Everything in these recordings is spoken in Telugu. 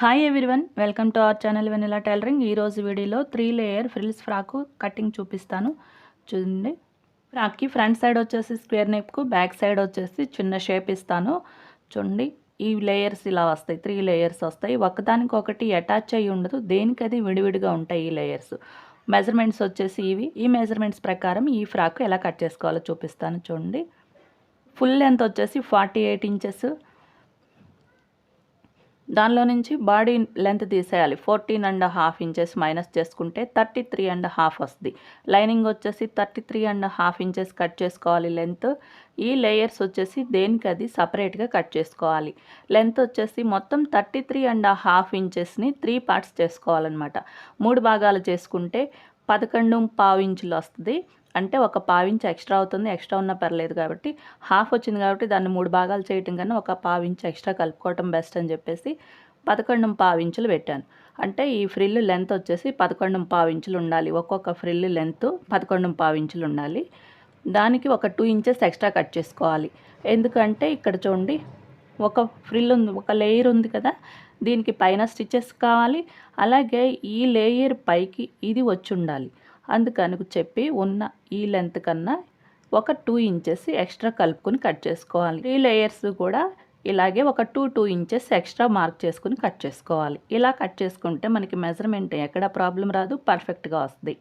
Hi everyone welcome to our channel vanilla tailoring ఈరోజు వీడియోలో three layer frills frock cutting చూపిస్తాను. చూడండి. ఫ్రాక్కి ఫ్రంట్ సైడ్ వచ్చేసి స్క్వేర్ నెప్కు బ్యాక్ సైడ్ వచ్చేసి చిన్న షేప్ ఇస్తాను. చూడండి. ఈ లేయర్స్ ఇలా వస్తాయి. త్రీ లేయర్స్ వస్తాయి. ఒకదానికి ఒకటి అటాచ్ అయ్యి ఉండదు. దేనికి అది విడివిడిగా ఉంటాయి ఈ లేయర్స్ మెజర్మెంట్స్ వచ్చేసి ఇవి. ఈ మెజర్మెంట్స్ ప్రకారం ఈ ఫ్రాక్ ఎలా కట్ చేసుకోవాలో చూపిస్తాను. చూడండి. ఫుల్ లెంత్ వచ్చేసి ఫార్టీ ఎయిట్ ఇంచెస్ దానిలో నుంచి బాడీ లెంత్ తీసేయాలి. Fourteen and half inches minus చేసుకుంటే థర్టీ త్రీ అండ్ హాఫ్ వస్తుంది. లైనింగ్ వచ్చేసి thirty three and half inches cut చేసుకోవాలి లెంత్ ఈ లేయర్స్ వచ్చేసి దేనికి అది సపరేట్గా కట్ చేసుకోవాలి. లెంత్ వచ్చేసి మొత్తం థర్టీ త్రీ అండ్ హాఫ్ ఇంచెస్ని త్రీ పార్ట్స్ చేసుకోవాలన్నమాట. మూడు భాగాలు చేసుకుంటే పదకొండు పావు ఇంచులు వస్తుంది. అంటే ఒక పావించి ఎక్స్ట్రా అవుతుంది ఎక్స్ట్రా ఉన్నా పర్లేదు కాబట్టి. హాఫ్ వచ్చింది కాబట్టి దాన్ని మూడు భాగాలు చేయటం కన్నా ఒక పావించి ఎక్స్ట్రా కలుపుకోవటం బెస్ట్ అని చెప్పేసి పదకొండు పావించులు పెట్టాను. అంటే ఈ ఫ్రిల్ లెంత్ వచ్చేసి పదకొండు పావించులు ఉండాలి. ఒక్కొక్క ఫ్రిల్ లెంత్ పదకొండు పావించులు ఉండాలి. దానికి ఒక టూ ఇంచెస్ ఎక్స్ట్రా కట్ చేసుకోవాలి. ఎందుకంటే ఇక్కడ చూడండి ఒక ఫ్రిల్ ఉంది ఒక లేయర్ ఉంది కదా దీనికి పైన స్టిచెస్ కావాలి. అలాగే ఈ లేయర్ పైకి ఇది వచ్చి ఉండాలి. అందుకని చెప్పి ఉన్న ఈ లెంత్ కన్నా ఒక టూ ఇంచెస్ ఎక్స్ట్రా కలుపుకొని కట్ చేసుకోవాలి. ఈ లేయర్స్ కూడా ఇలాగే ఒక two two inches extra mark చేసుకుని కట్ చేసుకోవాలి. ఇలా కట్ చేసుకుంటే మనకి మెజర్మెంట్ ఎక్కడ ప్రాబ్లం రాదు పర్ఫెక్ట్గా వస్తుంది.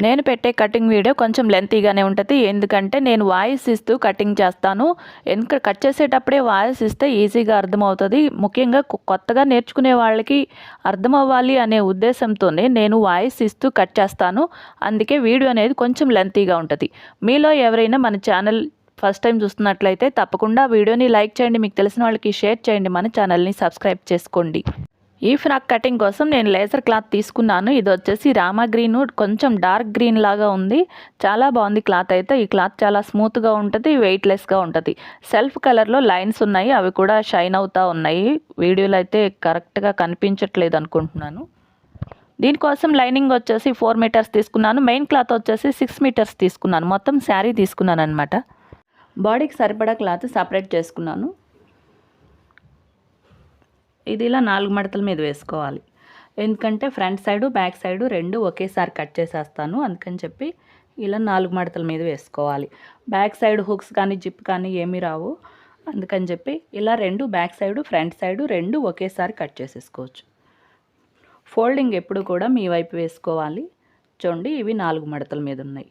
నేను పెట్టే కటింగ్ వీడియో కొంచెం లెంతీగానే ఉంటుంది. ఎందుకంటే నేను వాయిస్ ఇస్తూ కటింగ్ చేస్తాను. ఎందుకంటే కట్ చేసేటప్పుడే వాయిస్ ఇస్తే ఈజీగా అర్థమవుతుంది. ముఖ్యంగా కొత్తగా నేర్చుకునే వాళ్ళకి అర్థమవ్వాలి అనే ఉద్దేశంతోనే నేను వాయిస్ ఇస్తూ కట్ చేస్తాను. అందుకే వీడియో అనేది కొంచెం లెంతీగా ఉంటుంది. మీలో ఎవరైనా మన ఛానల్ ఫస్ట్ టైం చూస్తున్నట్లయితే తప్పకుండా వీడియోని లైక్ చేయండి మీకు తెలిసిన వాళ్ళకి షేర్ చేయండి మన ఛానల్ని సబ్స్క్రైబ్ చేసుకోండి. ఈ ఫ్రాక్ కటింగ్ కోసం నేను లేజర్ క్లాత్ తీసుకున్నాను. ఇది వచ్చేసి రామా గ్రీన్ కొంచెం డార్క్ గ్రీన్ లాగా ఉంది. చాలా బాగుంది క్లాత్ అయితే. ఈ క్లాత్ చాలా స్మూత్గా ఉంటుంది వెయిట్లెస్గా ఉంటుంది. సెల్ఫ్ కలర్లో లైన్స్ ఉన్నాయి అవి కూడా షైన్ అవుతూ ఉన్నాయి. వీడియోలో అయితే కరెక్ట్గా కనిపించట్లేదు అనుకుంటున్నాను. దీనికోసం లైనింగ్ వచ్చేసి ఫోర్ మీటర్స్ తీసుకున్నాను. మెయిన్ క్లాత్ వచ్చేసి సిక్స్ మీటర్స్ తీసుకున్నాను. మొత్తం శారీ తీసుకున్నాను అనమాట బాడీకి సరిపడా క్లాత్ సపరేట్ చేసుకున్నాను. ఇది ఇలా నాలుగు మడతల మీద వేసుకోవాలి. ఎందుకంటే ఫ్రంట్ సైడు బ్యాక్ సైడు రెండు ఒకేసారి కట్ చేసేస్తాను. అందుకని చెప్పి ఇలా నాలుగు మడతల మీద వేసుకోవాలి. బ్యాక్ సైడ్ హుక్స్ కానీ జిప్ కానీ ఏమీ రావు. అందుకని చెప్పి ఇలా రెండు బ్యాక్ సైడు ఫ్రంట్ సైడు రెండు ఒకేసారి కట్ చేసేసుకోవచ్చు. ఫోల్డింగ్ ఎప్పుడు కూడా మీ వైపు వేసుకోవాలి. చూడండి ఇవి నాలుగు మడతల మీద ఉన్నాయి.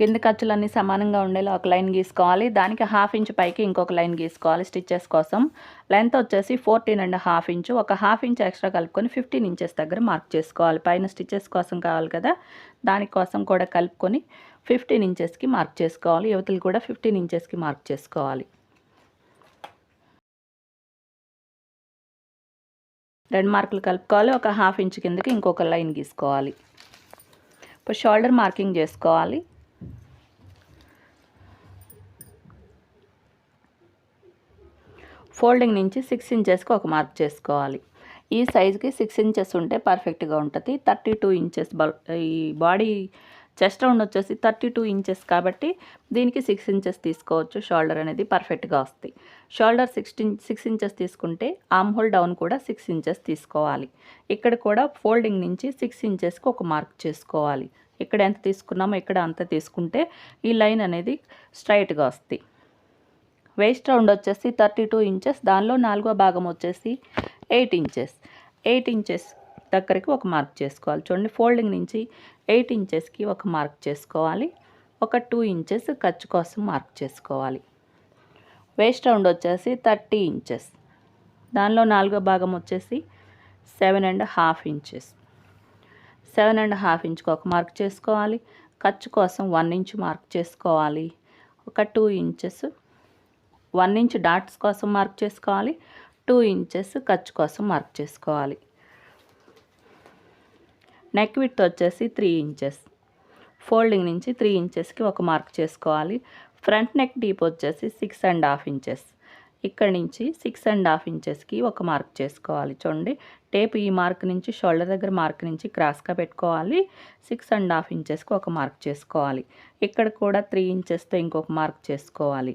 కింద ఖర్చులన్నీ సమానంగా ఉండేలా ఒక లైన్ గీసుకోవాలి. దానికి హాఫ్ ఇంచ్ పైకి ఇంకొక లైన్ గీసుకోవాలి స్టిచ్చెస్ కోసం. లెంత్ వచ్చేసి ఫోర్టీన్ అండ్ హాఫ్ ఇంచు. ఒక హాఫ్ ఇంచ్ ఎక్స్ట్రా కలుపుకొని ఫిఫ్టీన్ ఇంచెస్ దగ్గర మార్క్ చేసుకోవాలి. పైన స్టిచ్చెస్ కోసం కావాలి కదా. దానికోసం కూడా కలుపుకొని ఫిఫ్టీన్ ఇంచెస్కి మార్క్ చేసుకోవాలి. యువతలు కూడా ఫిఫ్టీన్ ఇంచెస్కి మార్క్ చేసుకోవాలి. రెండు మార్కులు కలుపుకోవాలి. ఒక హాఫ్ ఇంచ్ కిందకి ఇంకొక లైన్ గీసుకోవాలి. ఇప్పుడు షోల్డర్ మార్కింగ్ చేసుకోవాలి. ఫోల్డింగ్ నుంచి సిక్స్ ఇంచెస్కి ఒక మార్క్ చేసుకోవాలి. ఈ సైజుకి సిక్స్ ఇంచెస్ ఉంటే పర్ఫెక్ట్గా ఉంటుంది. థర్టీ టూ ఇంచెస్ ఈ బాడీ చెస్ట్ రౌండ్ వచ్చేసి థర్టీ టూ ఇంచెస్ కాబట్టి దీనికి సిక్స్ ఇంచెస్ తీసుకోవచ్చు. షోల్డర్ అనేది పర్ఫెక్ట్గా వస్తాయి. షోల్డర్ సిక్స్టీన్ సిక్స్ ఇంచెస్ తీసుకుంటే ఆమ్ హోల్ డౌన్ కూడా సిక్స్ ఇంచెస్ తీసుకోవాలి. ఇక్కడ కూడా ఫోల్డింగ్ నుంచి సిక్స్ ఇంచెస్కి ఒక మార్క్ చేసుకోవాలి. ఇక్కడ ఎంత తీసుకున్నామో ఇక్కడ అంత తీసుకుంటే ఈ లైన్ అనేది స్ట్రైట్గా వస్తాయి. వేస్ట్ రౌండ్ వచ్చేసి థర్టీ టూ ఇంచెస్ దానిలో నాలుగో భాగం వచ్చేసి ఎయిట్ ఇంచెస్ ఎయిట్ ఇంచెస్ దగ్గరికి ఒక మార్క్ చేసుకోవాలి. చూడండి ఫోల్డింగ్ నుంచి ఎయిట్ ఇంచెస్కి ఒక మార్క్ చేసుకోవాలి. ఒక టూ ఇంచెస్ ఖర్చు కోసం మార్క్ చేసుకోవాలి. వేస్ట్ రౌండ్ వచ్చేసి థర్టీ ఇంచెస్ దానిలో నాలుగో భాగం వచ్చేసి seven and half inches seven and half ఇంచ్కి ఒక మార్క్ చేసుకోవాలి. ఖర్చు కోసం వన్ ఇంచ్ మార్క్ చేసుకోవాలి. ఒక two inches one inch dots కోసం మార్క్ చేసుకోవాలి టూ ఇంచెస్ ఖర్చు కోసం మార్క్ చేసుకోవాలి. నెక్ విత్ వచ్చేసి త్రీ ఇంచెస్. ఫోల్డింగ్ నుంచి త్రీ ఇంచెస్కి ఒక మార్క్ చేసుకోవాలి. ఫ్రంట్ నెక్ డీప్ వచ్చేసి సిక్స్ అండ్ హాఫ్ ఇంచెస్. ఇక్కడ నుంచి సిక్స్ అండ్ హాఫ్ ఇంచెస్కి ఒక మార్క్ చేసుకోవాలి చూడండి. టేప్ ఈ మార్క్ నుంచి షోల్డర్ దగ్గర మార్క్ నుంచి క్రాస్గా పెట్టుకోవాలి. సిక్స్ అండ్ హాఫ్ ఇంచెస్కి ఒక మార్క్ చేసుకోవాలి. ఇక్కడ కూడా త్రీ ఇంచెస్తో ఇంకొక మార్క్ చేసుకోవాలి.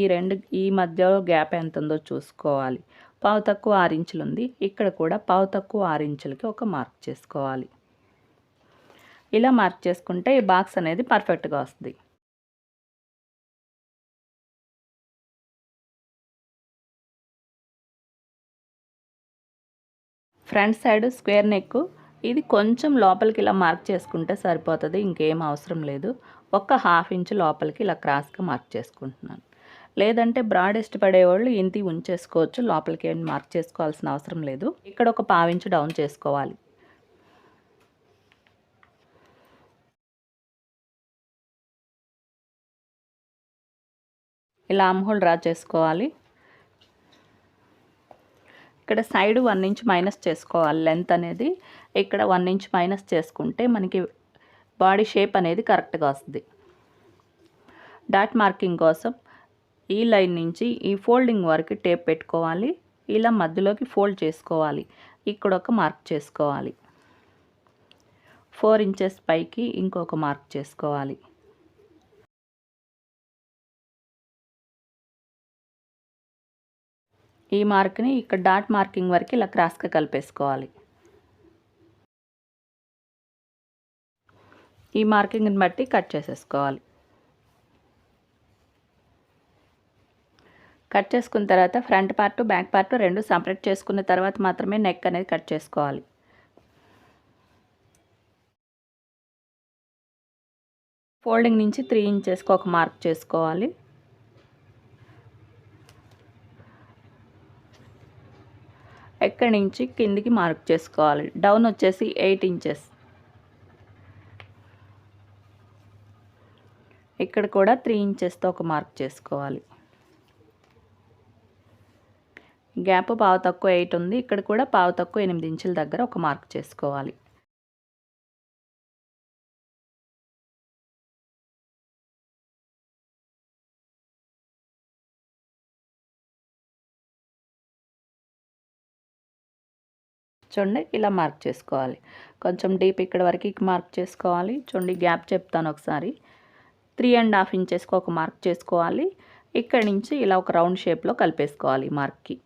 ఈ రెండు ఈ మధ్యలో గ్యాప్ ఎంత ఉందో చూసుకోవాలి. పావు తక్కువ ఆరు ఉంది ఇక్కడ కూడా పావు తక్కువ ఆరు ఇంచులకి ఒక మార్క్ చేసుకోవాలి. ఇలా మార్క్ చేసుకుంటే ఈ బాక్స్ అనేది పర్ఫెక్ట్గా వస్తుంది. ఫ్రంట్ సైడ్ స్క్వేర్ నెక్ ఇది కొంచెం లోపలికి ఇలా మార్క్ చేసుకుంటే సరిపోతుంది. ఇంకేం అవసరం లేదు. ఒక హాఫ్ ఇంచ్ లోపలికి ఇలా క్రాస్గా మార్క్ చేసుకుంటున్నాను. లేదంటే బ్రాడ్ ఇష్టపడేవాళ్ళు ఇంతి ఉంచేసుకోవచ్చు లోపలికి ఏం మార్క్ చేసుకోవాల్సిన అవసరం లేదు. ఇక్కడ ఒక పావించి డౌన్ చేసుకోవాలి. ఇలా ఆమ్హోల్ డ్రా చేసుకోవాలి. ఇక్కడ సైడ్ వన్ ఇంచ్ మైనస్ చేసుకోవాలి లెంత్ అనేది. ఇక్కడ వన్ ఇంచ్ మైనస్ చేసుకుంటే మనకి బాడీ షేప్ అనేది కరెక్ట్గా వస్తుంది. డాట్ మార్కింగ్ కోసం ఈ లైన్ నుంచి ఈ ఫోల్డింగ్ వరకు టేప్ పెట్టుకోవాలి. ఇలా మధ్యలోకి ఫోల్డ్ చేసుకోవాలి. ఇక్కడ ఒక మార్క్ చేసుకోవాలి. ఫోర్ ఇంచెస్ పైకి ఇంకొక మార్క్ చేసుకోవాలి. ఈ మార్క్ని ఇక్కడ డాట్ మార్కింగ్ వరకు ఇలా క్రాస్గా కలిపేసుకోవాలి. ఈ మార్కింగ్ని బట్టి కట్ చేసేసుకోవాలి. కట్ చేసుకున్న తర్వాత ఫ్రంట్ పార్ట్ బ్యాక్ పార్ట్ రెండు సపరేట్ చేసుకున్న తర్వాత మాత్రమే నెక్ అనేది కట్ చేసుకోవాలి. ఫోల్డింగ్ నుంచి త్రీ ఇంచెస్కి ఒక మార్క్ చేసుకోవాలి. ఎక్కడి నుంచి కిందికి మార్క్ చేసుకోవాలి. డౌన్ వచ్చేసి ఎయిట్ ఇంచెస్ ఇక్కడ కూడా త్రీ ఇంచెస్తో ఒక మార్క్ చేసుకోవాలి. గ్యాప్ పావు తక్కువ ఎయిట్ ఉంది. ఇక్కడ కూడా పావు తక్కువ ఎనిమిది ఇంచుల దగ్గర ఒక మార్క్ చేసుకోవాలి. చూడండి ఇలా మార్క్ చేసుకోవాలి. కొంచెం డీప్ ఇక్కడ వరకు మార్క్ చేసుకోవాలి. చూడండి గ్యాప్ చెప్తాను ఒకసారి. త్రీ అండ్ హాఫ్ ఇంచెస్కి ఒక మార్క్ చేసుకోవాలి. ఇక్కడి నుంచి ఇలా ఒక రౌండ్ షేప్లో కలిపేసుకోవాలి మార్క్కి.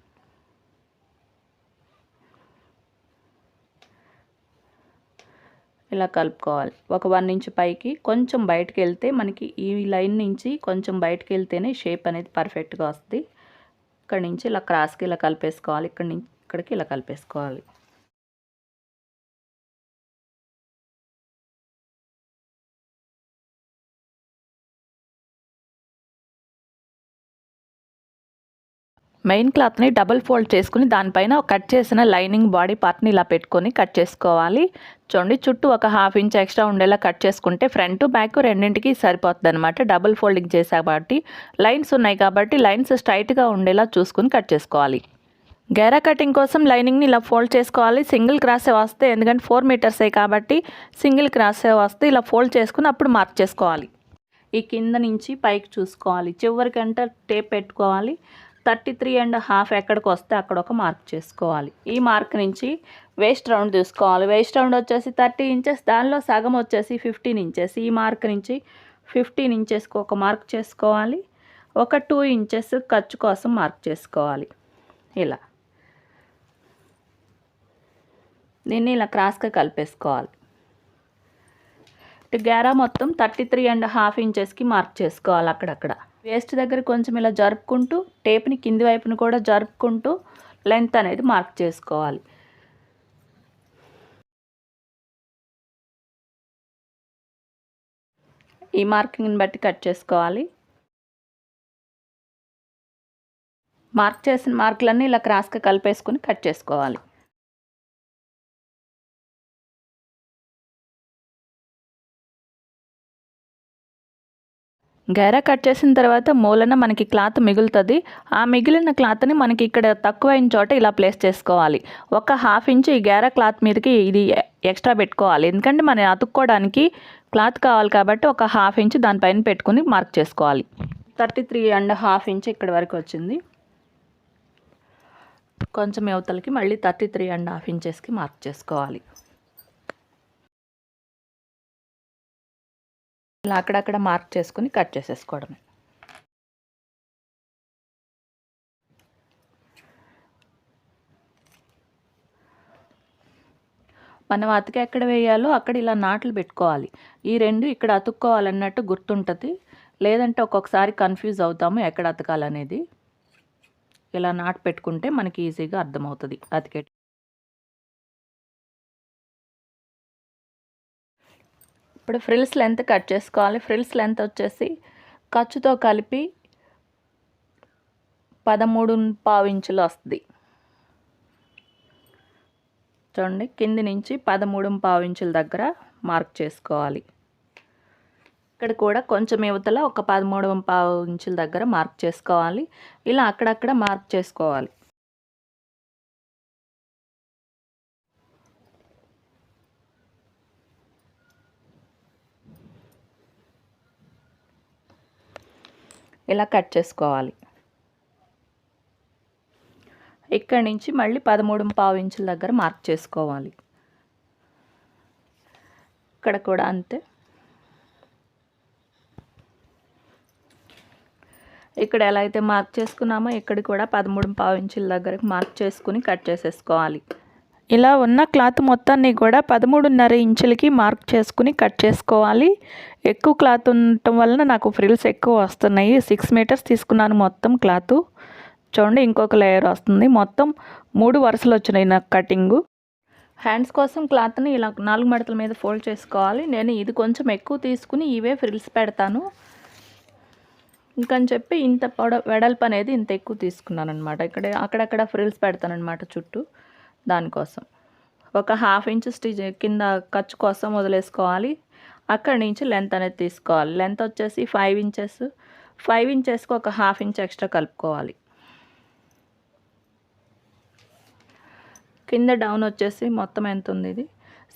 ఇలా కలుపుకోవాలి. ఒక వన్ ఇంచ్ పైకి కొంచెం బయటకు వెళ్తే మనకి ఈ లైన్ నుంచి కొంచెం బయటకు వెళ్తేనే షేప్ అనేది పర్ఫెక్ట్గా వస్తుంది. ఇక్కడ నుంచి ఇలా క్రాస్కి ఇలా కలిపేసుకోవాలి. ఇక్కడ నుంచి ఇక్కడికి ఇలా కలిపేసుకోవాలి. మెయిన్ క్లాత్ని డబుల్ ఫోల్డ్ చేసుకుని దానిపైన కట్ చేసిన లైనింగ్ బాడీ పార్ట్ని ఇలా పెట్టుకొని కట్ చేసుకోవాలి. చూడండి చుట్టూ ఒక హాఫ్ ఇంచ్ ఎక్స్ట్రా ఉండేలా కట్ చేసుకుంటే ఫ్రంట్ బ్యాక్ రెండింటికి సరిపోతుంది అనమాట డబుల్ ఫోల్డింగ్ చేసా కాబట్టి లైన్స్ ఉన్నాయి కాబట్టి లైన్స్ స్ట్రైట్గా ఉండేలా చూసుకుని కట్ చేసుకోవాలి. గేరా కటింగ్ కోసం లైనింగ్ని ఇలా ఫోల్డ్ చేసుకోవాలి. సింగిల్ క్రాసే వస్తే ఎందుకంటే ఫోర్ మీటర్సే కాబట్టి సింగిల్ క్రాసే వస్తే ఇలా ఫోల్డ్ చేసుకుని అప్పుడు మార్క్ చేసుకోవాలి. ఈ కింద నుంచి పైకి చూసుకోవాలి. చివరికంటే టేప్ పెట్టుకోవాలి. థర్టీ త్రీ అండ్ హాఫ్ ఎక్కడికి వస్తే అక్కడ ఒక మార్క్ చేసుకోవాలి. ఈ మార్క్ నుంచి వేస్ట్ రౌండ్ తీసుకోవాలి. వేస్ట్ రౌండ్ వచ్చేసి థర్టీ ఇంచెస్ దానిలో సగం వచ్చేసి ఫిఫ్టీన్ ఇంచెస్ ఈ మార్క్ నుంచి ఫిఫ్టీన్ ఇంచెస్కి ఒక మార్క్ చేసుకోవాలి. ఒక టూ ఇంచెస్ ఖర్చు కోసం మార్క్ చేసుకోవాలి. ఇలా. దీన్ని ఇలా క్రాస్గా కలిపేసుకోవాలి. గ్యారా మొత్తం థర్టీ త్రీ అండ్ హాఫ్ ఇంచెస్కి మార్క్ చేసుకోవాలి అక్కడక్కడ. వేస్ట్ దగ్గర కొంచెం ఇలా జరుపుకుంటూ టేప్ని కింది వైపును కూడా జరుపుకుంటూ లెంత్ అనేది మార్క్ చేసుకోవాలి. ఈ మార్కింగ్ని బట్టి కట్ చేసుకోవాలి. మార్క్ చేసిన మార్కులన్నీ ఇలా క్రాస్గా కలిపేసుకుని కట్ చేసుకోవాలి. గైరా కట్ చేసిన తర్వాత మూలన మనకి క్లాత్ మిగులుతుంది. ఆ మిగిలిన క్లాత్ని మనకి ఇక్కడ తక్కువైన చోట ఇలా ప్లేస్ చేసుకోవాలి. ఒక హాఫ్ ఇంచ్ ఈ గేరా క్లాత్ మీదకి ఇది ఎక్స్ట్రా పెట్టుకోవాలి. ఎందుకంటే మనం అతుక్కోవడానికి క్లాత్ కావాలి కాబట్టి ఒక హాఫ్ ఇంచ్ దానిపైన పెట్టుకుని మార్క్ చేసుకోవాలి. Thirty three and half inch ఇక్కడ వరకు వచ్చింది. కొంచెం యువతలకి మళ్ళీ థర్టీ త్రీ అండ్ హాఫ్ ఇంచెస్కి మార్క్ చేసుకోవాలి. ఇలా అక్కడక్కడ మార్క్ చేసుకుని కట్ చేసేసుకోవడమే. మనం అతికి ఎక్కడ వేయాలో అక్కడ ఇలా నాట్లు పెట్టుకోవాలి. ఈ రెండు ఇక్కడ అతుక్కోవాలన్నట్టు గుర్తుంటుంది. లేదంటే ఒక్కొక్కసారి కన్ఫ్యూజ్ అవుతాము ఎక్కడ అతకాలనేది. ఇలా నాటు పెట్టుకుంటే మనకి ఈజీగా అర్థమవుతుంది అతికే ఇప్పుడు ఫ్రిల్స్ లెంత్ కట్ చేసుకోవాలి. ఫ్రిల్స్ లెంత్ వచ్చేసి ఖర్చుతో కలిపి పదమూడు పావు ఇంచులు వస్తుంది. చూడండి కింది నుంచి పదమూడు పావు ఇంచుల దగ్గర మార్క్ చేసుకోవాలి. ఇక్కడ కూడా కొంచెం యువతల ఒక పదమూడు పావు ఇంచుల దగ్గర మార్క్ చేసుకోవాలి. ఇలా అక్కడక్కడ మార్క్ చేసుకోవాలి. ఇలా కట్ చేసుకోవాలి. ఇక్కడి నుంచి మళ్ళీ పదమూడు పావు ఇంచుల దగ్గర మార్క్ చేసుకోవాలి. ఇక్కడ కూడా అంతే. ఇక్కడ ఎలా అయితే మార్క్ చేసుకున్నామో ఇక్కడ కూడా పదమూడు పావు ఇంచుల దగ్గరకు మార్క్ చేసుకుని కట్ చేసేసుకోవాలి. ఇలా ఉన్న క్లాత్ మొత్తాన్ని కూడా పదమూడున్నర ఇంచులకి మార్క్ చేసుకుని కట్ చేసుకోవాలి. ఎక్కువ క్లాత్ ఉండటం వలన నాకు ఫ్రిల్స్ ఎక్కువ వస్తున్నాయి. సిక్స్ మీటర్స్ తీసుకున్నాను మొత్తం క్లాత్. చూడండి ఇంకొక లేయర్ వస్తుంది. మొత్తం మూడు వరుసలు వచ్చినాయి నాకు కటింగు. హ్యాండ్స్ కోసం క్లాత్ని ఇలా నాలుగు మడతల మీద ఫోల్డ్ చేసుకోవాలి. నేను ఇది కొంచెం ఎక్కువ తీసుకుని ఇవే ఫ్రిల్స్ పెడతాను. ఇంకని చెప్పి ఇంత పొడ వెడల్పు అనేది ఇంత ఎక్కువ తీసుకున్నాను అనమాట ఇక్కడ అక్కడక్కడ ఫ్రిల్స్ పెడతానమాట చుట్టూ. దానికోసం. ఒక హాఫ్ ఇంచ్ స్టిచ్ కింద ఖర్చు కోసం వదిలేసుకోవాలి. అక్కడి నుంచి లెంత్ అనేది తీసుకోవాలి. లెంత్ వచ్చేసి ఫైవ్ ఇంచెస్. ఫైవ్ ఇంచెస్కి ఒక హాఫ్ ఇంచ్ ఎక్స్ట్రా కలుపుకోవాలి. కింద డౌన్ వచ్చేసి మొత్తం ఎంత ఉంది ఇది?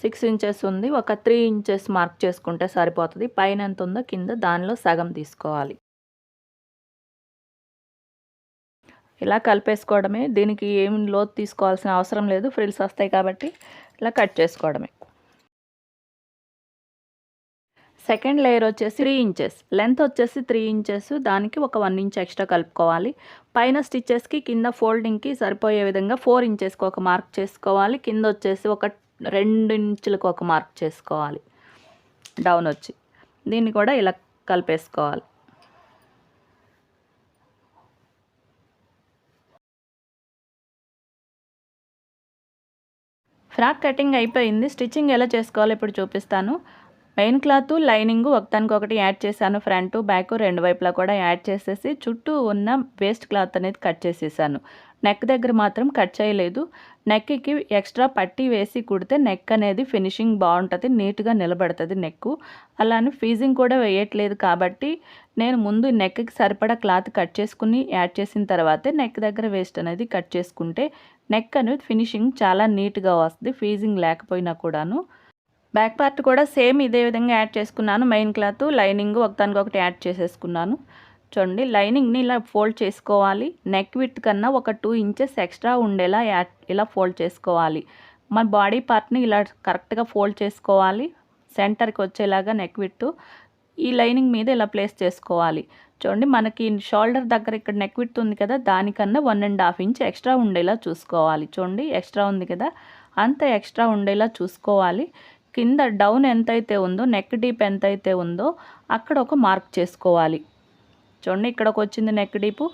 సిక్స్ ఇంచెస్ ఉంది. ఒక త్రీ ఇంచెస్ మార్క్ చేసుకుంటే సరిపోతుంది. పైన ఎంత ఉందో కింద దానిలో సగం తీసుకోవాలి. ఇలా కలిపేసుకోవడమే. దీనికి ఏమి లోతు తీసుకోవాల్సిన అవసరం లేదు. ఫ్రిల్స్ వస్తాయి కాబట్టి ఇలా కట్ చేసుకోవడమే. సెకండ్ లేయర్ వచ్చేసి త్రీ ఇంచెస్ లెంత్ వచ్చేసి త్రీ ఇంచెస్ దానికి ఒక వన్ ఇంచ్ ఎక్స్ట్రా కలుపుకోవాలి. పైన స్టిచ్చెస్కి కింద ఫోల్డింగ్కి సరిపోయే విధంగా ఫోర్ ఇంచెస్కి ఒక మార్క్ చేసుకోవాలి. కింద వచ్చేసి ఒక రెండు ఇంచులకు ఒక మార్క్ చేసుకోవాలి. డౌన్ వచ్చి. దీన్ని కూడా ఇలా కలిపేసుకోవాలి. ఫ్రాక్ కటింగ్ అయిపోయింది. స్టిచ్చింగ్ ఎలా చేసుకోవాలో ఇప్పుడు చూపిస్తాను. మెయిన్ క్లాత్ లైనింగ్ ఒకదానికొకటి యాడ్ చేశాను. ఫ్రంట్ బ్యాక్ రెండు వైపులా కూడా యాడ్ చేసేసి చుట్టూ ఉన్న వేస్ట్ క్లాత్ అనేది కట్ చేసేసాను. నెక్ దగ్గర మాత్రం కట్ చేయలేదు. నెక్కి ఎక్స్ట్రా పట్టి వేసి కుడితే నెక్ అనేది ఫినిషింగ్ బాగుంటుంది నీట్గా నిలబడుతుంది నెక్ అలానే ఫీజింగ్ కూడా వేయట్లేదు కాబట్టి నేను ముందు నెక్కి సరిపడా క్లాత్ కట్ చేసుకుని యాడ్ చేసిన తర్వాతే నెక్ దగ్గర వేస్ట్ అనేది కట్ చేసుకుంటే నెక్ అనేది ఫినిషింగ్ చాలా నీట్గా వస్తుంది ఫీజింగ్ లేకపోయినా కూడాను. బ్యాక్ పార్ట్ కూడా సేమ్ ఇదే విధంగా యాడ్ చేసుకున్నాను మెయిన్ క్లాత్ లైనింగ్ ఒకదానికొకటి యాడ్ చేసేసుకున్నాను. చూడండి లైనింగ్ని ఇలా ఫోల్డ్ చేసుకోవాలి. నెక్ విత్ కన్నా ఒక టూ ఇంచెస్ ఎక్స్ట్రా ఉండేలా ఇలా ఫోల్డ్ చేసుకోవాలి. మన బాడీ పార్ట్ని ఇలా కరెక్ట్గా ఫోల్డ్ చేసుకోవాలి. సెంటర్కి వచ్చేలాగా నెక్ విత్ ఈ లైనింగ్ మీద ఇలా ప్లేస్ చేసుకోవాలి. చూడండి మనకి షోల్డర్ దగ్గర ఇక్కడ నెక్ విత్ ఉంది కదా దానికన్నా one and half inch extra ఉండేలా చూసుకోవాలి. చూడండి ఎక్స్ట్రా ఉంది కదా అంత ఎక్స్ట్రా ఉండేలా చూసుకోవాలి. కింద డౌన్ ఎంతైతే ఉందో నెక్ డీప్ ఎంతైతే ఉందో అక్కడ ఒక మార్క్ చేసుకోవాలి. చూడండి ఇక్కడకు వచ్చింది నెక్ డీపు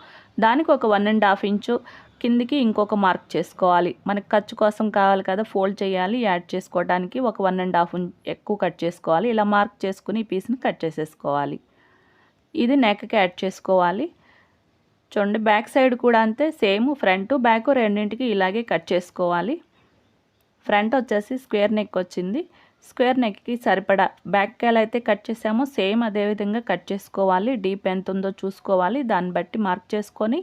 దానికి ఒక వన్ అండ్ హాఫ్ ఇంచు కిందికి ఇంకొక మార్క్ చేసుకోవాలి. మనకి ఖర్చు కోసం కావాలి కదా ఫోల్డ్ చేయాలి యాడ్ చేసుకోవడానికి ఒక వన్ అండ్ హాఫ్ ఎక్కువ కట్ చేసుకోవాలి. ఇలా మార్క్ చేసుకుని ఈ పీస్ని కట్ చేసేసుకోవాలి. ఇది నెక్కి యాడ్ చేసుకోవాలి. చూడండి బ్యాక్ సైడ్ కూడా అంతే సేమ్ ఫ్రంట్ బ్యాక్ రెండింటికి ఇలాగే కట్ చేసుకోవాలి. ఫ్రంట్ వచ్చేసి స్క్వేర్ నెక్ వచ్చింది. స్క్వేర్ నెక్కి సరిపడా. బ్యాక్ కాయలు అయితే కట్ చేసామో. సేమ్ అదే విధంగా కట్ చేసుకోవాలి. డీప్ ఎంత ఉందో చూసుకోవాలి. దాన్ని బట్టి మార్క్ చేసుకొని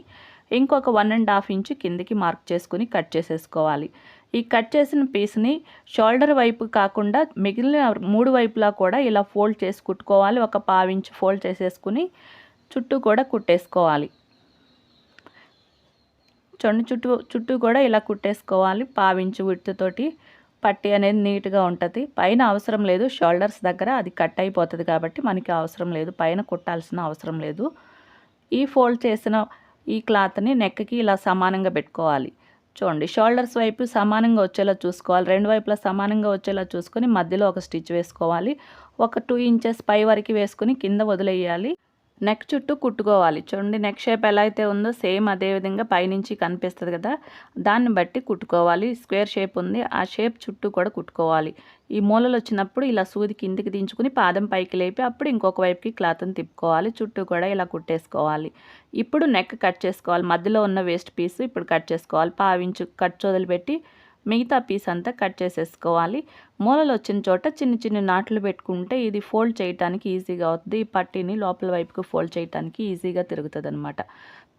ఇంకొక వన్ అండ్ హాఫ్ ఇంచ్ కిందికి మార్క్ చేసుకుని కట్ చేసేసుకోవాలి. ఈ కట్ చేసిన పీస్ని షోల్డర్ వైపు కాకుండా మిగిలిన మూడు వైపులా కూడా ఇలా ఫోల్డ్ చేసి కుట్టుకోవాలి. ఒక పావించి ఫోల్డ్ చేసేసుకుని చుట్టూ కూడా కుట్టేసుకోవాలి. చొండు చుట్టూ చుట్టూ కూడా ఇలా కుట్టేసుకోవాలి. పావించి విడుతుతోటి పట్టి అనేది నీట్గా ఉంటుంది. పైన అవసరం లేదు. షోల్డర్స్ దగ్గర అది కట్ అయిపోతుంది కాబట్టి మనకి అవసరం లేదు. పైన కుట్టాల్సిన అవసరం లేదు. ఈ ఫోల్డ్ చేసిన ఈ క్లాత్ని నెక్కి ఇలా సమానంగా పెట్టుకోవాలి. చూడండి షోల్డర్స్ వైపు సమానంగా వచ్చేలా చూసుకోవాలి. రెండు వైపులా సమానంగా వచ్చేలా చూసుకొని మధ్యలో ఒక స్టిచ్ వేసుకోవాలి. ఒక టూ ఇంచెస్ పై వరకు వేసుకుని కింద వదిలేయాలి. నెక్ చుట్టూ కుట్టుకోవాలి. చూడండి నెక్ షేప్ ఎలా అయితే ఉందో సేమ్ అదే విధంగా పైనుంచి కనిపిస్తుంది కదా దాన్ని బట్టి కుట్టుకోవాలి. స్క్వేర్ షేప్ ఉంది ఆ షేప్ చుట్టూ కూడా కుట్టుకోవాలి. ఈ మూలలు వచ్చినప్పుడు ఇలా సూది కిందికి దించుకుని పాదం పైకి లేపి అప్పుడు ఇంకొక వైపుకి క్లాత్ని తిప్పుకోవాలి. చుట్టూ కూడా ఇలా కుట్టేసుకోవాలి. ఇప్పుడు నెక్ కట్ చేసుకోవాలి. మధ్యలో ఉన్న వేస్ట్ పీస్ ఇప్పుడు కట్ చేసుకోవాలి. పావించు కట్ వదిలిపెట్టి మిగతా పీస్ అంతా కట్ చేసేసుకోవాలి. మూలలు వచ్చిన చోట చిన్న చిన్న నాట్లు పెట్టుకుంటే ఇది ఫోల్డ్ చేయడానికి ఈజీగా అవుతుంది. ఈ పట్టీని లోపల వైపుకు ఫోల్డ్ చేయడానికి ఈజీగా తిరుగుతుంది అనమాట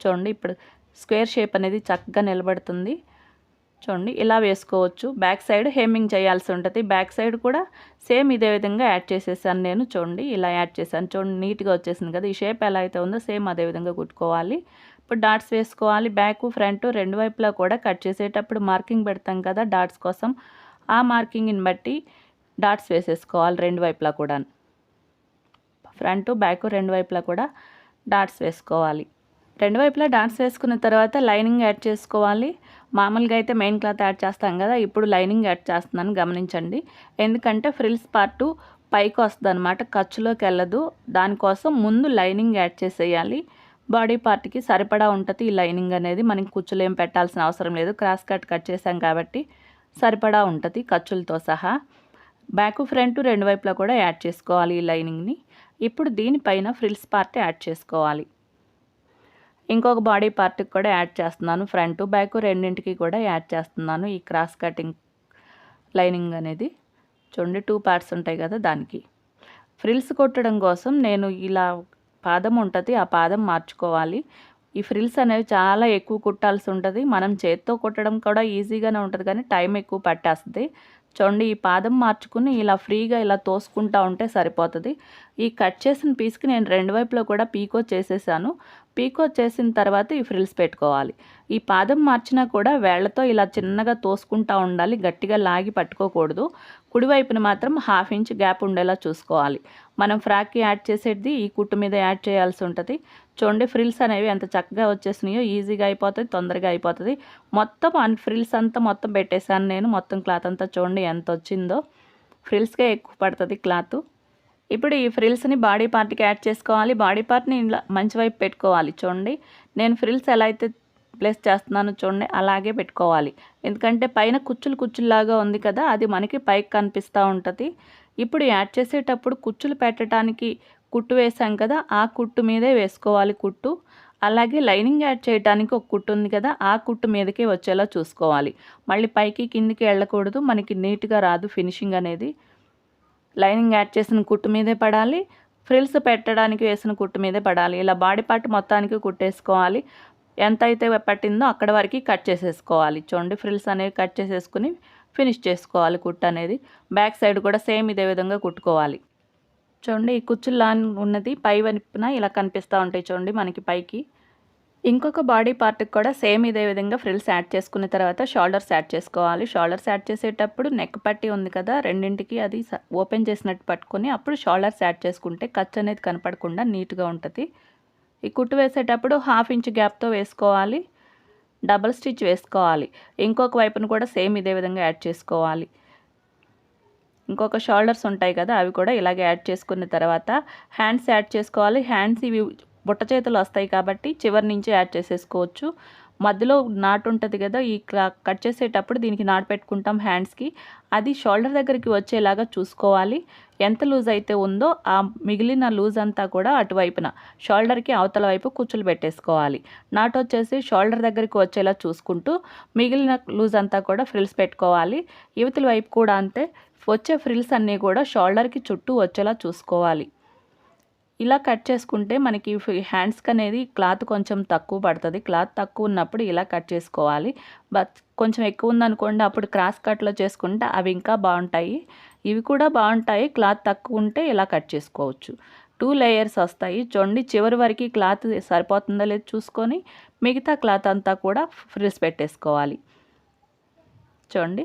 చూడండి ఇప్పుడు స్క్వేర్ షేప్ అనేది చక్కగా నిలబడుతుంది. చూడండి ఇలా వేసుకోవచ్చు. బ్యాక్ సైడ్ హెమ్మింగ్ చేయాల్సి ఉంటుంది. బ్యాక్ సైడ్ కూడా సేమ్ ఇదే విధంగా యాడ్ చేసేసాను నేను. చూడండి ఇలా యాడ్ చేశాను. చూడండి నీట్గా వచ్చేసింది కదా. ఈ షేప్ ఎలా అయితే ఉందో సేమ్ అదే విధంగా కుట్టుకోవాలి. ఇప్పుడు డాట్స్ వేసుకోవాలి. బ్యాక్ ఫ్రంట్ రెండు వైపులా కూడా కట్ చేసేటప్పుడు మార్కింగ్ పెడతాం కదా డాట్స్ కోసం. ఆ మార్కింగ్ని బట్టి డాట్స్ వేసేసుకోవాలి రెండు వైపులా కూడా. ఫ్రంట్ బ్యాక్ రెండు వైపులా కూడా డాట్స్ వేసుకోవాలి. రెండు వైపులా డాట్స్ వేసుకున్న తర్వాత లైనింగ్ యాడ్ చేసుకోవాలి. మామూలుగా అయితే మెయిన్ క్లాత్ యాడ్ చేస్తాం కదా ఇప్పుడు లైనింగ్ యాడ్ చేస్తున్నాను గమనించండి. ఎందుకంటే ఫ్రిల్స్ పార్టు పైకి వస్తుంది అనమాట ఖర్చులోకి వెళ్ళదు. దానికోసం ముందు లైనింగ్ యాడ్ చేసేయాలి. బాడీ పార్ట్కి సరిపడా ఉంటుంది. ఈ లైనింగ్ అనేది మనకి కుచ్చులు ఏం పెట్టాల్సిన అవసరం లేదు. క్రాస్ కట్ కట్ చేసాం కాబట్టి సరిపడా ఉంటుంది ఖర్చులతో సహా. బ్యాక్ ఫ్రంట్ రెండు వైపులా కూడా యాడ్ చేసుకోవాలి ఈ లైనింగ్ని. ఇప్పుడు దీనిపైన ఫ్రిల్స్ పార్ట్ యాడ్ చేసుకోవాలి. ఇంకొక బాడీ పార్ట్కి కూడా యాడ్ చేస్తున్నాను. ఫ్రంట్ బ్యాక్ రెండింటికి కూడా యాడ్ చేస్తున్నాను ఈ క్రాస్ కటింగ్ లైనింగ్ అనేది. చూడండి టూ పార్ట్స్ ఉంటాయి కదా దానికి. ఫ్రిల్స్ కొట్టడం కోసం నేను ఇలా పాదం ఉంటుంది ఆ పాదం మార్చుకోవాలి. ఈ ఫ్రిల్స్ అనేవి చాలా ఎక్కువ కుట్టాల్సి ఉంటుంది. మనం చేత్తో కుట్టడం కూడా ఈజీగానే ఉంటుంది కానీ టైం ఎక్కువ పట్టేస్తుంది. చూడండి ఈ పాదం మార్చుకుని ఇలా ఫ్రీగా ఇలా తోసుకుంటా ఉంటే సరిపోతుంది. ఈ కట్ చేసిన పీస్కి నేను రెండు వైపులో కూడా పీకో చేసేసాను. పీకో చేసిన తర్వాత ఈ ఫ్రిల్స్ పెట్టుకోవాలి. ఈ పాదం మార్చినా కూడా వేళ్ళతో ఇలా చిన్నగా తోసుకుంటా ఉండాలి గట్టిగా లాగి పట్టుకోకూడదు. కుడివైపున మాత్రం హాఫ్ ఇంచ్ గ్యాప్ ఉండేలా చూసుకోవాలి. మనం ఫ్రాక్కి యాడ్ చేసేది ఈ కుట్టు మీద యాడ్ చేయాల్సి ఉంటుంది. చూడండి ఫ్రిల్స్ అనేవి ఎంత చక్కగా వచ్చేసినాయో ఈజీగా అయిపోతుంది తొందరగా అయిపోతుంది. మొత్తం అన్ ఫ్రిల్స్ అంతా మొత్తం పెట్టేశాను నేను. మొత్తం క్లాత్ అంతా చూడండి ఎంత వచ్చిందో. ఫ్రిల్స్కే ఎక్కువ పడుతుంది క్లాత్. ఇప్పుడు ఈ ఫ్రిల్స్ని బాడీ పార్ట్కి యాడ్ చేసుకోవాలి. బాడీ పార్ట్ని ఇలా మంచి వైపు పెట్టుకోవాలి చూడండి. నేను ఫ్రిల్స్ ఎలా అయితే ప్లేస్ చేస్తున్నాను చూడండి అలాగే పెట్టుకోవాలి. ఎందుకంటే పైన కుచ్చులు కుచ్చుల్లాగా ఉంది కదా అది మనకి పైకి కనిపిస్తూ ఉంటుంది. ఇప్పుడు యాడ్ చేసేటప్పుడు కుచ్చులు పెట్టడానికి కుట్టు వేసాం కదా ఆ కుట్టు మీదే వేసుకోవాలి కుట్టు. అలాగే లైనింగ్ యాడ్ చేయడానికి ఒక కుట్టు ఉంది కదా ఆ కుట్టు మీదకే వచ్చేలా చూసుకోవాలి. మళ్ళీ పైకి కిందికి వెళ్ళకూడదు మనకి నీట్గా రాదు ఫినిషింగ్ అనేది. లైనింగ్ యాడ్ చేసిన కుట్టు మీదే పడాలి ఫ్రిల్స్ పెట్టడానికి వేసిన కుట్టు మీదే పడాలి. ఇలా బాడీ పార్ట్ మొత్తానికి కుట్టేసుకోవాలి. ఎంత అయితే పట్టిందో అక్కడ వరకు కట్ చేసేసుకోవాలి. చూడండి ఫ్రిల్స్ అనేవి కట్ చేసేసుకుని ఫినిష్ చేసుకోవాలి కుట్టు అనేది. బ్యాక్ సైడ్ కూడా సేమ్ ఇదే విధంగా కుట్టుకోవాలి. చూడండి ఈ కుచ్చుల్లా ఉన్నది పై వైపున ఇలా కనిపిస్తూ ఉంటాయి చూడండి మనకి పైకి. ఇంకొక బాడీ పార్ట్కి కూడా సేమ్ ఇదే విధంగా ఫ్రిల్స్ యాడ్ చేసుకున్న తర్వాత షోల్డర్స్ యాడ్ చేసుకోవాలి. షోల్డర్స్ యాడ్ చేసేటప్పుడు నెక్ పట్టి ఉంది కదా రెండింటికి అది ఓపెన్ చేసినట్టు పట్టుకొని అప్పుడు షోల్డర్స్ యాడ్ చేసుకుంటే ఖర్చు అనేది కనపడకుండా నీట్గా ఉంటుంది. ఈ కుట్టు వేసేటప్పుడు హాఫ్ ఇంచ్ గ్యాప్తో వేసుకోవాలి. డబల్ స్టిచ్ వేసుకోవాలి. ఇంకొక వైపును కూడా సేమ్ ఇదే విధంగా యాడ్ చేసుకోవాలి. ఇంకొక షోల్డర్స్ ఉంటాయి కదా అవి కూడా ఇలాగే యాడ్ చేసుకున్న తర్వాత హ్యాండ్స్ యాడ్ చేసుకోవాలి. హ్యాండ్స్ ఇవి బుట్ట చేతులు వస్తాయి కాబట్టి చివరి నుంచి యాడ్ చేసేసుకోవచ్చు. మధ్యలో నాటు ఉంటుంది కదా ఈ కట్ చేసేటప్పుడు దీనికి నాటు పెట్టుకుంటాం హ్యాండ్స్కి. అది షోల్డర్ దగ్గరికి వచ్చేలాగా చూసుకోవాలి. ఎంత లూజ్ అయితే ఉందో ఆ మిగిలిన లూజ్ అంతా కూడా అటువైపున షోల్డర్కి అవతల వైపు కుచ్చులు పెట్టేసుకోవాలి. నాటు వచ్చేసి షోల్డర్ దగ్గరికి వచ్చేలా చూసుకుంటూ మిగిలిన లూజ్ అంతా కూడా ఫ్రిల్స్ పెట్టుకోవాలి. యువతల వైపు కూడా అంతే వచ్చే ఫ్రిల్స్ అన్నీ కూడా షోల్డర్కి చుట్టూ వచ్చేలా చూసుకోవాలి. ఇలా కట్ చేసుకుంటే మనకి హ్యాండ్స్కి అనేది క్లాత్ కొంచెం తక్కువ పడుతుంది. క్లాత్ తక్కువ ఉన్నప్పుడు ఇలా కట్ చేసుకోవాలి. బట్ కొంచెం ఎక్కువ ఉందనుకోండి అప్పుడు క్రాస్ కట్లో చేసుకుంటే అవి ఇంకా బాగుంటాయి. ఇవి కూడా బాగుంటాయి. క్లాత్ తక్కువ ఉంటే ఇలా కట్ చేసుకోవచ్చు. టూ లేయర్స్ వస్తాయి. చూడండి చివరి వరకు క్లాత్ సరిపోతుందో లేదో చూసుకొని మిగతా క్లాత్ అంతా కూడా ఫ్రిల్స్ పెట్టేసుకోవాలి. చూడండి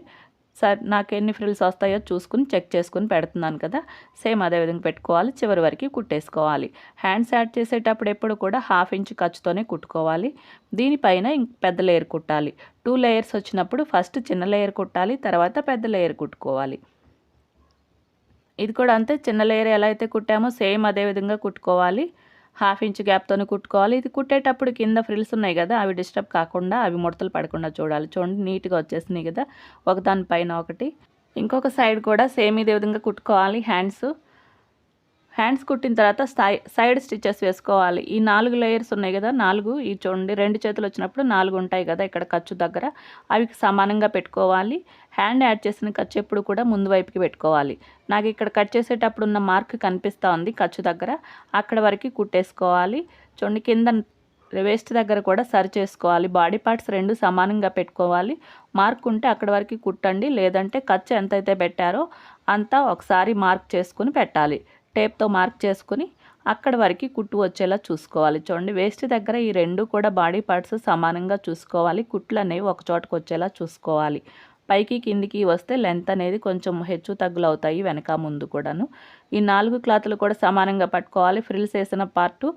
సార్ నాకు ఎన్ని ఫ్రిల్స్ వస్తాయో చూసుకుని చెక్ చేసుకుని పెడుతున్నాను కదా. సేమ్ అదే విధంగా పెట్టుకోవాలి చివరి వరకు కుట్టేసుకోవాలి. హ్యాండ్స్ యాడ్ చేసేటప్పుడు ఎప్పుడు కూడా హాఫ్ ఇంచ్ ఖర్చుతోనే కుట్టుకోవాలి. దీనిపైన పెద్ద లేయర్ కుట్టాలి. టూ లేయర్స్ వచ్చినప్పుడు ఫస్ట్ చిన్న లేయర్ కుట్టాలి తర్వాత పెద్ద లేయర్ కుట్టుకోవాలి. ఇది కూడా అంతే చిన్న లేయర్ ఎలా అయితే కుట్టామో సేమ్ అదే విధంగా కుట్టుకోవాలి. హాఫ్ ఇంచ్ గ్యాప్తోనే కుట్టుకోవాలి. ఇది కుట్టేటప్పుడు కింద ఫ్రిల్స్ ఉన్నాయి కదా అవి డిస్టర్బ్ కాకుండా అవి ముడతలు పడకుండా చూడాలి. చూడండి నీట్గా వచ్చేసినాయి కదా. ఒకదానిపైన ఒకటి. ఇంకొక సైడ్ కూడా సేమ్ ఇదే విధంగా కుట్టుకోవాలి. హ్యాండ్స్ హ్యాండ్స్ కుట్టిన తర్వాత సైడ్ స్టిచెస్ వేసుకోవాలి. ఈ నాలుగు లేయర్స్ ఉన్నాయి కదా నాలుగు ఈ చూడండి రెండు చేతులు వచ్చినప్పుడు నాలుగు ఉంటాయి కదా ఇక్కడ ఖర్చు దగ్గర. అవి సమానంగా పెట్టుకోవాలి. హ్యాండ్ యాడ్ చేసిన ఖర్చు ఎప్పుడు కూడా ముందు వైపుకి పెట్టుకోవాలి. నాకు ఇక్కడ కట్ చేసేటప్పుడు ఉన్న మార్క్ కనిపిస్తూ ఉంది ఖర్చు దగ్గర. అక్కడ వరకు కుట్టేసుకోవాలి. చూడండి కింద వేస్ట్ దగ్గర కూడా సరి చేసుకోవాలి. బాడీ పార్ట్స్ రెండు సమానంగా పెట్టుకోవాలి. మార్క్ ఉంటే అక్కడ వరకు కుట్టండి. లేదంటే ఖర్చు ఎంతైతే పెట్టారో అంతా ఒకసారి మార్క్ చేసుకుని పెట్టాలి. టేప్తో మార్క్ చేసుకుని అక్కడ వరకు కుట్టు వచ్చేలా చూసుకోవాలి. చూడండి వేస్ట్ దగ్గర ఈ రెండు కూడా బాడీ పార్ట్స్ సమానంగా చూసుకోవాలి. కుట్లు అనేవి ఒక చోటకు వచ్చేలా చూసుకోవాలి. పైకి కిందికి వస్తే లెంత్ అనేది కొంచెం హెచ్చు తగ్గులు అవుతాయి వెనక ముందు కూడాను. ఈ నాలుగు క్లాత్లు కూడా సమానంగా పట్టుకోవాలి. ఫ్రిల్స్ వేసిన పార్టు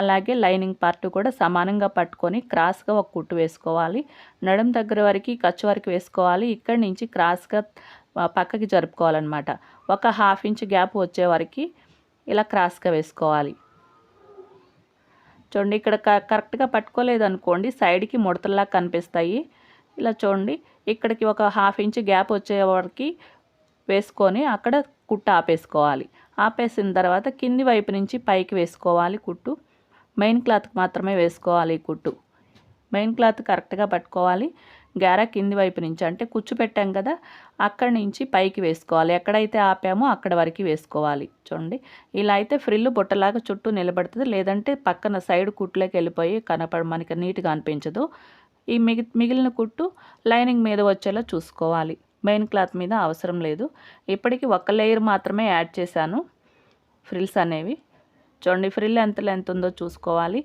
అలాగే లైనింగ్ పార్టు కూడా సమానంగా పట్టుకొని క్రాస్గా ఒక కుట్టు వేసుకోవాలి. నడుం దగ్గర వరకు ఖర్చు వరకు వేసుకోవాలి. ఇక్కడి నుంచి క్రాస్గా పక్కకి జరుపుకోవాలన్నమాట. ఒక హాఫ్ ఇంచ్ గ్యాప్ వచ్చే వరకు ఇలా క్రాస్గా వేసుకోవాలి. చూడండి ఇక్కడ కరెక్ట్గా పట్టుకోలేదు అనుకోండి సైడ్కి ముడతల్లా కనిపిస్తాయి. ఇలా చూడండి ఇక్కడికి ఒక హాఫ్ ఇంచ్ గ్యాప్ వచ్చే వరకు వేసుకొని అక్కడ కుట్టు ఆపేసుకోవాలి. ఆపేసిన తర్వాత కింది వైపు నుంచి పైకి వేసుకోవాలి కుట్టు. మెయిన్ క్లాత్కి మాత్రమే వేసుకోవాలి కుట్టు. మెయిన్ క్లాత్ కరెక్ట్గా పట్టుకోవాలి. గార కింది వైపు నుంచి అంటే కుచ్చు పెట్టాం కదా అక్కడి నుంచి పైకి వేసుకోవాలి. ఎక్కడైతే ఆపామో అక్కడ వరకు వేసుకోవాలి. చూడండి ఇలా అయితే ఫ్రిల్ బుట్టలాగా చుట్టూ నిలబడుతుంది. లేదంటే పక్కన సైడ్ కుట్లోకి వెళ్ళిపోయి కనపడ మనకి నీట్గా అనిపించదు. ఈ మిగి మిగిలిన కుట్టు లైనింగ్ మీద వచ్చేలా చూసుకోవాలి. మెయిన్ క్లాత్ మీద అవసరం లేదు. ఇప్పటికి ఒక లేయర్ మాత్రమే యాడ్ చేశాను ఫ్రిల్స్ అనేవి. చూడండి ఫ్రిల్ ఎంత లెంత్ ఉందో చూసుకోవాలి.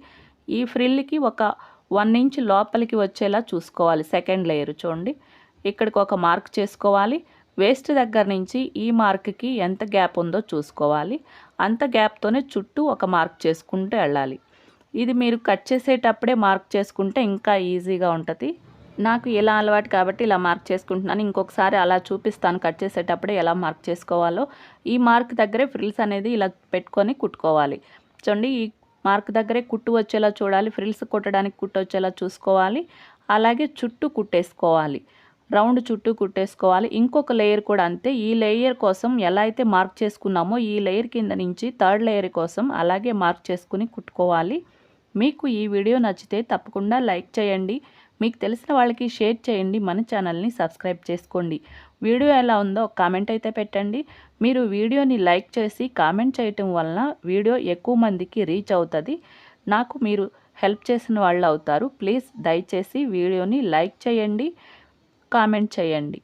ఈ ఫ్రిల్కి ఒక వన్ ఇంచ్ లోపలికి వచ్చేలా చూసుకోవాలి సెకండ్ లేయర్ చూడండి. ఇక్కడికి ఒక మార్క్ చేసుకోవాలి. వేస్ట్ దగ్గర నుంచి ఈ మార్క్కి ఎంత గ్యాప్ ఉందో చూసుకోవాలి. అంత గ్యాప్తోనే చుట్టూ ఒక మార్క్ చేసుకుంటూ వెళ్ళాలి. ఇది మీరు కట్ చేసేటప్పుడే మార్క్ చేసుకుంటే ఇంకా ఈజీగా ఉంటుంది. నాకు ఎలా అలవాటు కాబట్టి ఇలా మార్క్ చేసుకుంటున్నాను. ఇంకొకసారి అలా చూపిస్తాను కట్ చేసేటప్పుడే ఎలా మార్క్ చేసుకోవాలో. ఈ మార్క్ దగ్గరే ఫ్రిల్స్ అనేది ఇలా పెట్టుకొని కుట్టుకోవాలి. చూడండి ఈ మార్క్ దగ్గరే కుట్టు వచ్చేలా చూడాలి ఫ్రిల్స్ కుట్టడానికి కుట్టు వచ్చేలా చూసుకోవాలి. అలాగే చుట్టూ కుట్టేసుకోవాలి రౌండ్ చుట్టూ కుట్టేసుకోవాలి. ఇంకొక లేయర్ కూడా అంతే. ఈ లేయర్ కోసం ఎలా అయితే మార్క్ చేసుకున్నామో ఈ లేయర్ కింద నుంచి థర్డ్ లేయర్ కోసం అలాగే మార్క్ చేసుకుని కుట్టుకోవాలి. మీకు ఈ వీడియో నచ్చితే తప్పకుండా లైక్ చేయండి. మీకు తెలిసిన వాళ్ళకి షేర్ చేయండి మన ఛానల్ని సబ్స్క్రైబ్ చేసుకోండి. వీడియో ఎలా ఉందో కామెంట్ అయితే పెట్టండి. మీరు వీడియోని లైక్ చేసి కామెంట్ చేయటం వలన వీడియో ఎక్కువ మందికి రీచ్ అవుతుంది. నాకు మీరు హెల్ప్ చేసిన వాళ్ళు అవుతారు. ప్లీజ్ దయచేసి వీడియోని లైక్ చేయండి కామెంట్ చేయండి.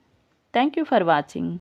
Thank for watching.